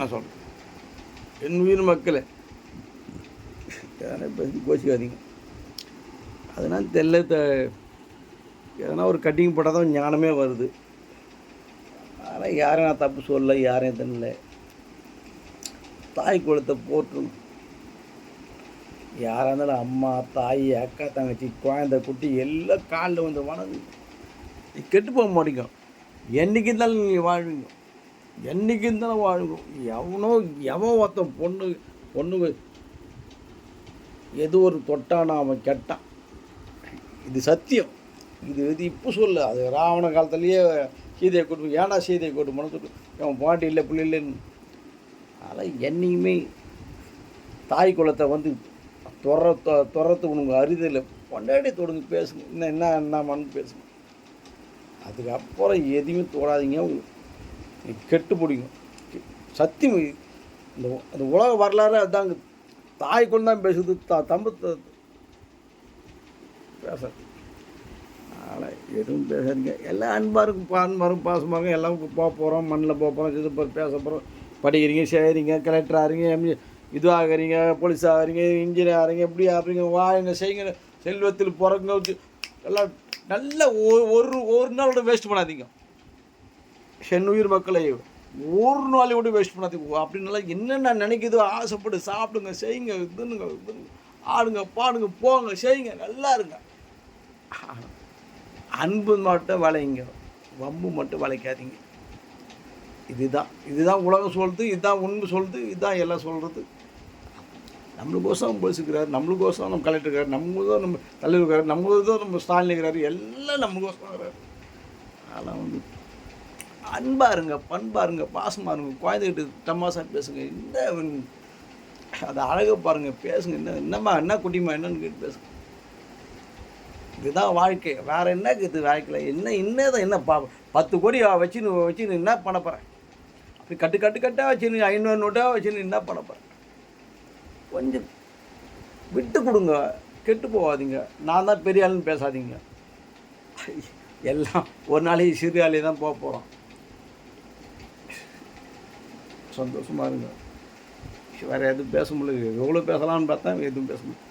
நான் சொல்கிறேன் என் உயிர் மக்களே யாரும் பேசி கோச்சிக்காதீங்க. அதனால் தெல்ல த எதனா ஒரு கட்டிங் போட்டால் தான் ஞானமே வருது. ஆனால் யாரையும் நான் தப்பு சொல்ல யாரையும் தெரியல தாய் குளத்தை போற்றணும். யாராக இருந்தாலும் அம்மா தாய் அக்கா தங்கச்சி குழந்தை குட்டி எல்லாம் காலில் வந்து வணங்கு கெட்டு போக மாட்டேங்கும் என்றைக்கு இருந்தாலும் நீங்கள் வாழ்வீங்க. என்றைக்கு தானே வாழ்க்கும் எவனோ எவன் ஒருத்தன் பொண்ணு பொண்ணு எது ஒரு தொட்டான் அவன் கெட்டான். இது சத்தியம். இது இது இப்போ சொல்ல. அது ராவண காலத்துலேயே சீதையை கூட்டு ஏடா சீதையை கூட்டு மனசுட்டு அவன் பாட்டி இல்லை பிள்ளை இல்லைன்னு. அதெல்லாம் என்னைக்குமே தாய் குலத்தை வந்து துற துறத்து உனக்கு அரிதில் கொண்டாடி தொடுங்க பேசுங்க. இன்னும் என்ன என்னமான்னு பேசுங்க. அதுக்கப்புறம் எதையுமே தொடாதீங்க. கெட்டு பிடிக்கும் சத்தியம் இந்த அந்த உலக வரலாறு அதாங்க. தாய்க்குள்ள தான் பேசுது. த தம்பு பேச அதனால் எதுவும் பேசாதீங்க. எல்லாம் அன்பாக இருக்கும் பா அன்பாக இருக்கும் பாசமாக இருக்கும் எல்லாம் போக போகிறோம் மண்ணில் போக போகிறோம் இது பேச போகிறோம் படிக்கிறீங்க செய்கிறீங்க கலெக்டர் ஆகிறீங்க எம்ஜி இது ஆகிறீங்க போலீஸ் ஆகிறீங்க இன்ஜினியர் ஆகிறீங்க. எப்படி ஆகிறீங்க வாங்க செய்யுங்க? செல்வத்தில் பிறங்க வச்சு எல்லாம் நல்ல ஒரு ஒரு ஒரு வேஸ்ட் பண்ணாதீங்க. சென்னுயிர் மக்களை ஒரு நாளை கூட வேஸ்ட் பண்ணாதீங்க. அப்படின்னால என்னென்ன நினைக்குதோ ஆசைப்பட்டு சாப்பிடுங்க செய்யுங்க இதுனுங்க இதுங்க ஆடுங்க பாடுங்க போங்க செய்யுங்க நல்லா இருங்க. அன்பு மட்டும் வளைங்க வம்பு மட்டும் வளைக்காதீங்க. இதுதான் இதுதான் உலகம் சொல்லுது இதுதான் உண்மை சொல்லுது இதுதான் எல்லாம் சொல்கிறது நம்மளுக்கோசம் பேசிக்கிறார் நம்மளுக்கோசம் நம்ம கலெக்டர் இருக்கார் நம்மளுக்கோசம் நம்ம தலைவர் இருக்கார் தான் நம்ம ஸ்டாலின் இருக்கிறார் எல்லாம் நம்மளுக்கோசம் இருக்கிறார். அதெல்லாம் வந்து அன்பாக இருங்க பண்பாக இருங்க பாசமாக இருங்க குழந்தைகிட்ட தமாசா பேசுங்க. என்ன அதை அழகாக பாருங்கள் பேசுங்க. என்ன என்னம்மா என்ன குட்டிமா என்னன்னு கேட்டு பேசுங்க. இதுதான் வாழ்க்கை. வேறு என்ன இருக்குது வாழ்க்கையில்? என்ன என்னதான் என்ன பா பத்து கோடி வச்சுன்னு வச்சுன்னு என்ன பண்ண போகிறேன் அப்படி கட்டு கட்டு கட்டாக வச்சுன்னு ஐநூறு நோட்டாக வச்சுன்னு என்ன பண்ண போகிறேன் கொஞ்சம் விட்டு கொடுங்க. கெட்டு போகாதீங்க. நான் தான் பெரிய ஆளுன்னு பேசாதீங்க. எல்லாம் ஒரு நாளைக்கு சிறு ஆளே தான் போக போகிறோம் சந்தோஷமாக இருங்க. வேறு எதுவும் பேச முடியல. எவ்வளோ பேசலாம்னு பார்த்தா எதுவும் பேச முடியல.